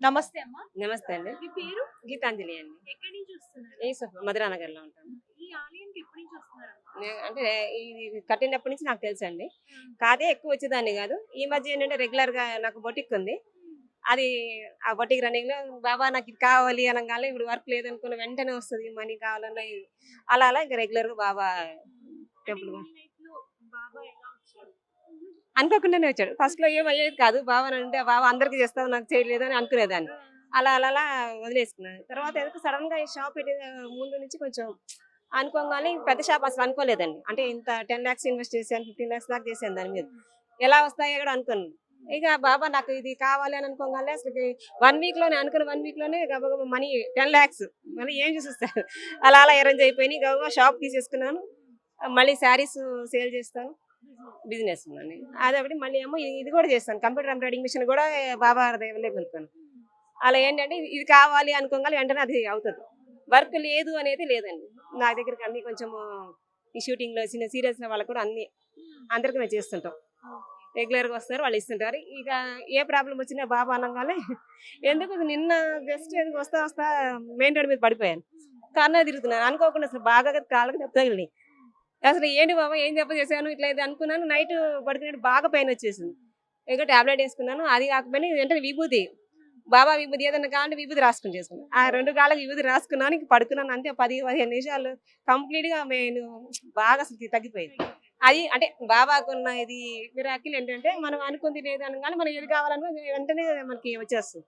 నమస్తే అమ్మా. నమస్తే అండి. మీ పేరు? గీతాంజలి అండి. ఎక్కడి నుంచి వస్తున్నారు? ఈ మధురానగర్లో ఉంటాను ఈ ఆలయానికి ఎప్పటి నుంచి వస్తున్నారు అంటే ఇది కట్టినప్పటి నుంచి నాకు తెలుసు అండి. కాదే ఎక్కువ వచ్చేదాన్ని కాదు. ఈ మధ్య ఏంటంటే రెగ్యులర్గా నాకు బొటిక్ ఉంది. అది ఆ బొటిక్ రన్నింగ్లో బాబా నాకు ఇది కావాలి అనగానే ఇప్పుడు వర్క్ లేదనుకున్న వెంటనే వస్తుంది మనీ కావాలన్నా. అలా అలా ఇంకా రెగ్యులర్గా బాబా టెంపుల్ అనుకోకుండానే వచ్చాడు ఫస్ట్లో ఏం కాదు. బాబా అని అంటే బాబా అందరికి చేస్తావు నాకు చేయలేదు అని అనుకునేదాన్ని. అలా అలా అలా వదిలేసుకున్నాను. తర్వాత ఎందుకు సడన్గా ఈ షాప్ ముందు నుంచి కొంచెం అనుకోగానే పెద్ద షాప్ అసలు అనుకోలేదండి. అంటే ఇంత టెన్ లాక్స్ ఇన్వెస్ట్ చేశాను ఫిఫ్టీన్ లాక్స్ దాకా చేశాను దాని మీద. ఎలా వస్తాయో కూడా అనుకున్నాను ఇక బాబా నాకు ఇది కావాలి అని అనుకోగానే అసలు వన్ వీక్లోనే అనుకున్న వన్ వీక్లోనే గబగబ మనీ టెన్ లాక్స్ మళ్ళీ ఏం చూసిస్తారు? అలా అలా అరేంజ్ అయిపోయినాయి. గబగబా షాప్ తీసేసుకున్నాను. మళ్ళీ శారీస్ సేల్ చేస్తాను. బిజినెస్ ఉందండి. అదొకటి మళ్ళీ ఏమో ఇది- కూడా చేస్తాను. కంప్యూటర్ ఎంబ్రాయిడింగ్ మిషన్ కూడా బాబా కొనుక్కాను అలా ఏంటంటే ఇది- కావాలి అనుకోగానే వెంటనే అది అవుతుంది. వర్క్ లేదు అనేది లేదండి. నా దగ్గరికి అన్ని కొంచెం ఈ షూటింగ్లో చిన్న సీరియల్స్ వాళ్ళకి కూడా అన్ని అందరికి మేము చేస్తుంటాం. రెగ్యులర్గా వస్తారు వాళ్ళు ఇస్తుంటారు. ఇక ఏ ప్రాబ్లం వచ్చినా బాబా అనగానే ఎందుకు నిన్న జస్ట్ ఎందుకు వస్తా వస్తా మెయిన్ రోడ్ మీద పడిపోయాను. కన్నా తిరుగుతున్నాను అనుకోకుండా అసలు బాగా కాళ్ళకి దెబ్బ తగిలినాయి. అసలు ఏంటి బాబా ఏం దెబ్బ చేశాను ఇట్లా ఇది అనుకున్నాను. నైట్ పడుకునేట్టు బాగా పెయిన్ వచ్చేసింది. ఇక టాబ్లెట్ వేసుకున్నాను. అది కాకపోయినా వెంటనే విభూతి. బాబా విభూతి ఏదైనా కావాలంటే విభూతి రాసుకుని చేసుకున్నాను ఆ రెండు కాళ్ళకి విభూతి రాసుకున్నాను ఇంక పడుకున్నాను అంతే. పది పదిహేను నిమిషాలు కంప్లీట్గా నేను బాగా అసలు తగ్గిపోయింది. అది అంటే బాబాకున్న ఇది విరాకిల్ ఏంటంటే మనం అనుకుంది లేదు కానీ మనం ఏది కావాలనుకో వెంటనే మనకి వచ్చేస్తుంది.